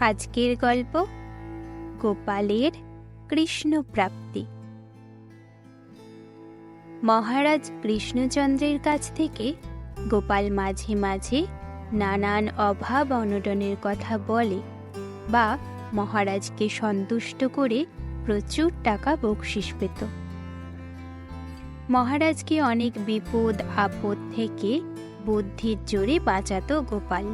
আজকের গল্প গোপালের কৃষ্ণ প্রাপ্তি মহারাজ কৃষ্ণচন্দ্রের কাছ থেকে গোপাল মাঝে মাঝে নানান অভাব অনটনের কথা বলে বা মহারাজকে সন্তুষ্ট করে প্রচুর টাকা বকশিস পেত। মহারাজকে অনেক বিপদ আপদ থেকে বুদ্ধির জোরে বাঁচাতো গোপাল।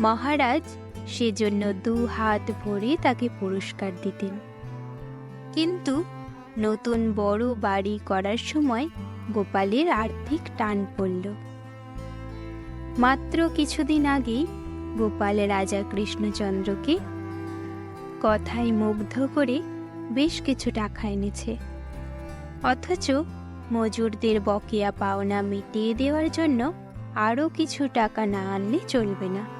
মহারাজ সেজন্য দু হাত ভরে তাকে পুরস্কার দিতেন। কিন্তু নতুন বড় বাড়ি করার সময় গোপালের আর্থিক টান পড়ল। মাত্র কিছুদিন আগেই গোপাল রাজা কৃষ্ণচন্দ্রকে কথায় মুগ্ধ করে বেশ কিছু টাকা এনেছে। অথচ মজুরদের বকেয়া পাওনা মিটিয়ে দেওয়ার জন্য আরও কিছু টাকা না আনলে চলবে না।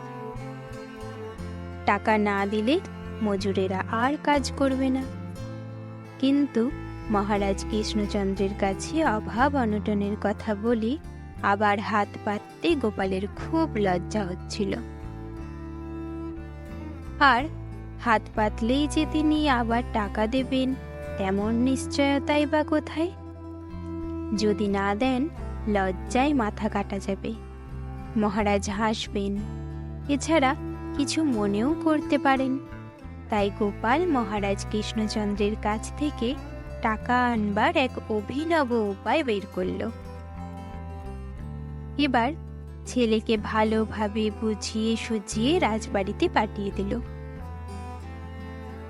টাকা না দিলে মজুরেরা আর কাজ করবে না। কিন্তু মহারাজ কৃষ্ণচন্দ্রের কাছে অভাব অনটনের কথা বলি আবার হাত পাততে গোপালের খুব লজ্জা হচ্ছিল। আর হাত পাতলেই যে তিনি আবার টাকা দেবেন তেমন নিশ্চয়তাই বা কোথায়? যদি না দেন, লজ্জায় মাথা কাটা যাবে। মহারাজ হাসবেন। এছাড়া কিছু মনেও করতে পারেন। তাই গোপাল মহারাজ কৃষ্ণচন্দ্রের কাছ থেকে টাকা আনবার এক অভিনব উপায় বের করল। এবার ছেলেকে ভালোভাবে বুঝিয়ে সুঝিয়ে রাজবাড়িতে পাঠিয়ে দিল।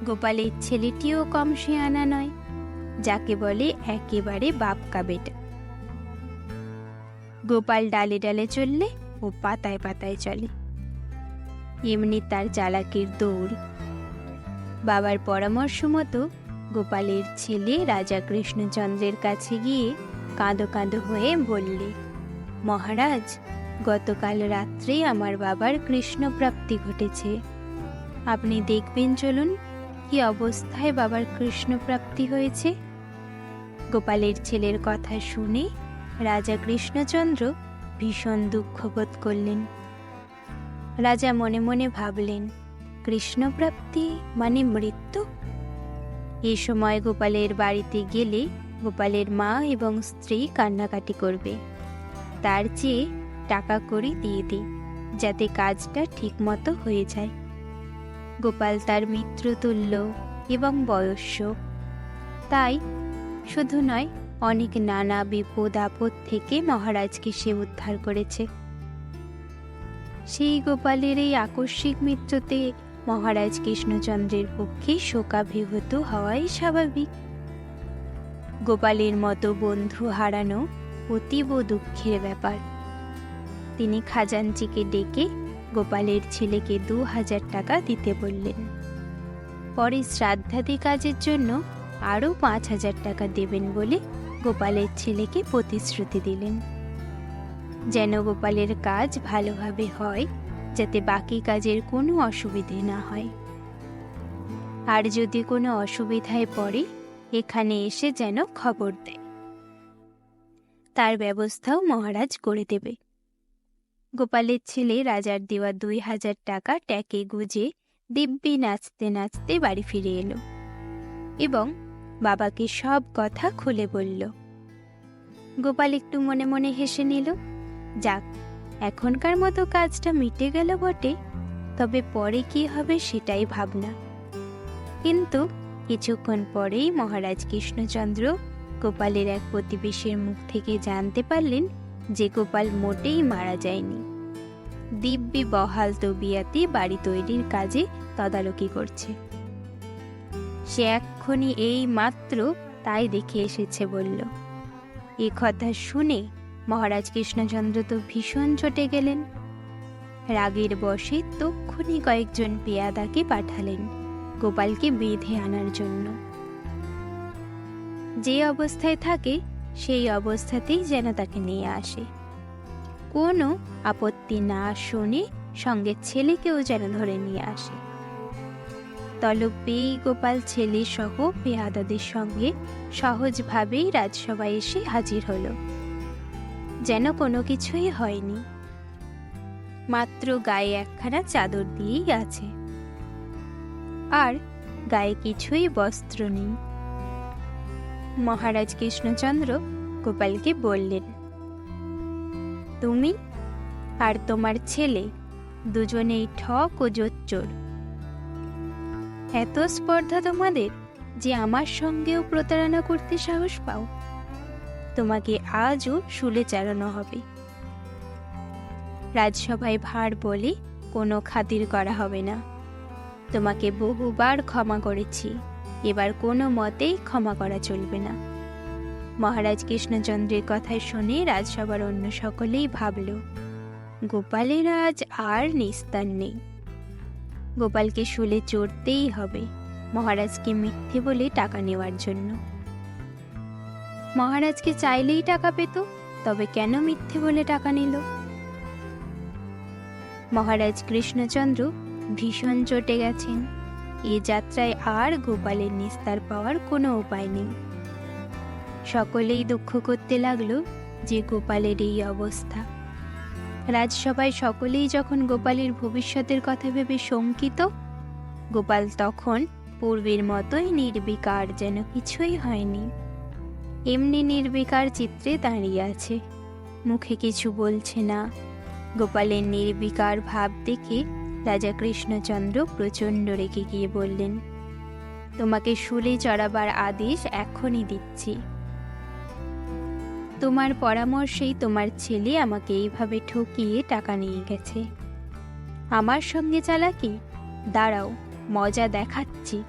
গোপালের ছেলেটিও কম শিয়ানা নয়, যাকে বলে একেবারে বাপকা বেটা। গোপাল ডালে ডালে চললে ও পাতায় পাতায় চলে। এমনি তার চালাকির দৌড়। বাবার পরামর্শ মতো গোপালের ছেলে রাজা কৃষ্ণচন্দ্রের কাছে গিয়ে কাঁদো কাঁদো হয়ে বললে, মহারাজ, গতকাল রাত্রে আমার বাবার কৃষ্ণপ্রাপ্তি ঘটেছে। আপনি দেখবেন চলুন কি অবস্থায় বাবার কৃষ্ণপ্রাপ্তি হয়েছে? গোপালের ছেলের কথা শুনে রাজা কৃষ্ণচন্দ্র ভীষণ দুঃখ বোধ করলেন। রাজা মনে মনে ভাবলেন, কৃষ্ণপ্রাপ্তি মানে মৃত্যু? এ সময় গোপালের বাড়িতে গেলে গোপালের মা এবং স্ত্রী কান্নাকাটি করবে। তার চেয়ে টাকা করে দিয়ে দিই যাতে কাজটা ঠিকমতো হয়ে যায়। গোপাল তার মিত্র তুল্য এবং বয়স্য তাই শুধু নয়, অনেক নানা বিপদ আপদ থেকে মহারাজকে সে উদ্ধার করেছে। সেই গোপালের এই আকস্মিক মৃত্যুতে মহারাজ কৃষ্ণচন্দ্রের পক্ষে শোকাভিভূত হওয়াই স্বাভাবিক। গোপালের মতো বন্ধু হারানো অতীব দুঃখের ব্যাপার। তিনি খাজাঞ্চিকে ডেকে গোপালের ছেলেকে দু হাজার টাকা দিতে বললেন। পরে শ্রাদ্ধাদি কাজের জন্য আরও পাঁচ হাজার টাকা দেবেন বলে গোপালের ছেলেকে প্রতিশ্রুতি দিলেন। যেন গোপালের কাজ ভালোভাবে হয়, যাতে বাকি কাজের কোনো অসুবিধে না হয়। আর যদি কোনো অসুবিধায় পড়ে, এখানে এসে যেন খবর দেয়। তার ব্যবস্থাও মহারাজ করে দেবে। গোপালের ছেলে রাজার দেওয়া দুই হাজার টাকা ট্যাকে গুজে দিব্যি নাচতে নাচতে বাড়ি ফিরে এলো এবং বাবাকে সব কথা খুলে বলল। গোপাল একটু মনে মনে হেসে নিল। যাক, এখনকার মতো কাজটা মিটে গেল বটে, তবে পরে কি হবে সেটাই ভাবনা। কিন্তু কিছুক্ষণ পরেই মহারাজ কৃষ্ণচন্দ্র গোপালের এক প্রতিবেশীর মুখ থেকে জানতে পারলেন যে গোপাল মোটেই মারা যায়নি। দিব্যি বহাল তবিয়াতে বাড়ি তৈরির কাজে তদারকি করছে। সে এক্ষুনি এই মাত্র তাই দেখে এসেছে বলল, এ কথা শুনে মহারাজ কৃষ্ণচন্দ্র তো ভীষণ চটে গেলেন। রাগের বসে তক্ষুনি কয়েকজন পেয়াদাকে পাঠালেন গোপালকে বেঁধে আনার জন্য। যে অবস্থায় থাকে, সেই অবস্থাতেই যেন তাকে নিয়ে আসে। কোনো আপত্তি না শুনে সঙ্গে ছেলেকেও যেন ধরে নিয়ে আসে। তলব পেয়েই গোপাল ছেলে সহ পেয়াদাদের সঙ্গে সহজভাবেই রাজসভায় এসে হাজির হলো। যেন কোনো কিছুই হয়নি। মাত্র গায়ে একখানা চাদর দিয়েই আছে। আর গায়ে কিছুই বস্ত্র নেই। মহারাজ কৃষ্ণচন্দ্র গোপালকে বললেন, তুমি আর তোমার ছেলে দুজনেই ঠক ও জোচ্চোর। এত স্পর্ধা তোমাদের যে আমার সঙ্গেও প্রতারণা করতে সাহস পাও। তোমাকে আজও শুলে চালানো হবে। রাজসভায় ভার বলে কোনো খাতির করা হবে না। তোমাকে বহুবার ক্ষমা করেছি, এবার কোনো মতেই ক্ষমা করা চলবে না। মহারাজ কৃষ্ণচন্দ্রের কথা শুনে রাজসভার অন্য সকলেই ভাবল, গোপালের আজ আর নিস্তার নেই। গোপালকে শুলে চড়তেই হবে। মহারাজকে মিথ্যে বলে টাকা নেওয়ার জন্য। মহারাজকে চাইলেই টাকা পেত, তবে কেন মিথ্যে বলে টাকা নিল? মহারাজ কৃষ্ণচন্দ্র ভীষণ চটে গেছেন। এ যাত্রায় আর গোপালের নিস্তার পাওয়ার কোনো উপায় নেই। সকলেই দুঃখ করতে লাগল যে গোপালের এই অবস্থা। রাজসভায় সকলেই যখন গোপালের ভবিষ্যতের কথা ভেবে শঙ্কিত, গোপাল তখন পূর্বের মতোই নির্বিকার যেন কিছুই হয়নি। এমনি নির্বিকার চিত্রে দাঁড়িয়ে আছে। মুখে কিছু বলছে না। গোপালের নির্বিকার ভাব দেখে রাজা কৃষ্ণচন্দ্র প্রচণ্ড রেগে গিয়ে বললেন, তোমাকে শুলে চড়াবার আদেশ এখনই দিচ্ছি। তোমার পরামর্শেই তোমার ছেলে আমাকে এইভাবে ঠকিয়ে টাকা নিয়ে গেছে। আমার সঙ্গে চালাকি? দাঁড়াও, মজা দেখাচ্ছি।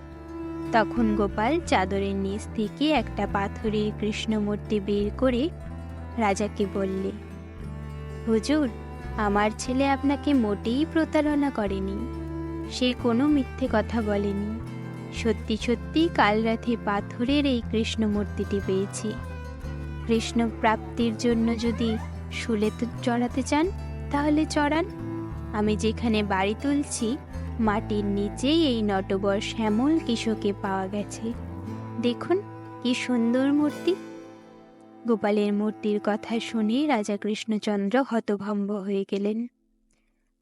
তখন গোপাল চাদরের নিচ থেকে একটা পাথরের কৃষ্ণমূর্তি বের করে রাজাকে বললে, হুজুর, আমার ছেলে আপনাকে মোটেই প্রতারণা করেনি। সে কোনো মিথ্যে কথা বলেনি। সত্যি সত্যি কাল রাতে পাথরের এই কৃষ্ণমূর্তিটি পেয়েছি। কৃষ্ণ প্রাপ্তির জন্য যদি শুলে চড়াতে চান, তাহলে চড়ান। আমি যেখানে বাড়ি তুলছি মাটির নিচেই এই নটবর শ্যামল কিশোকে পাওয়া গেছে। দেখুন, কি সুন্দর মূর্তি। গোপালের মূর্তির কথা শুনে রাজা কৃষ্ণচন্দ্র হতভম্ব হয়ে গেলেন।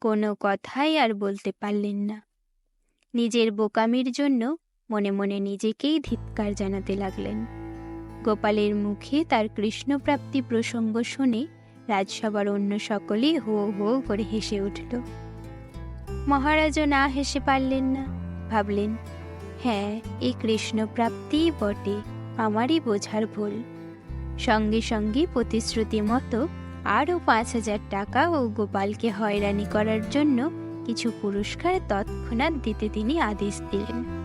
কোনো কথাই আর বলতে পারলেন না। নিজের বোকামির জন্য মনে মনে নিজেকেই ধিৎকার জানাতে লাগলেন। গোপালের মুখে তার কৃষ্ণপ্রাপ্তি প্রসঙ্গ শুনে রাজসভার অন্য সকলেই হো হো করে হেসে উঠল। মহারাজও না হেসে পারলেন না। ভাবলেন হ্যাঁ এই কৃষ্ণপ্রাপ্তিই বটে, আমারই বোঝার ভুল। সঙ্গে সঙ্গে প্রতিশ্রুতি মতো আরও পাঁচ হাজার টাকা ও গোপালকে হয়রানি করার জন্য কিছু পুরস্কার তৎক্ষণাৎ দিতে তিনি আদেশ দিলেন।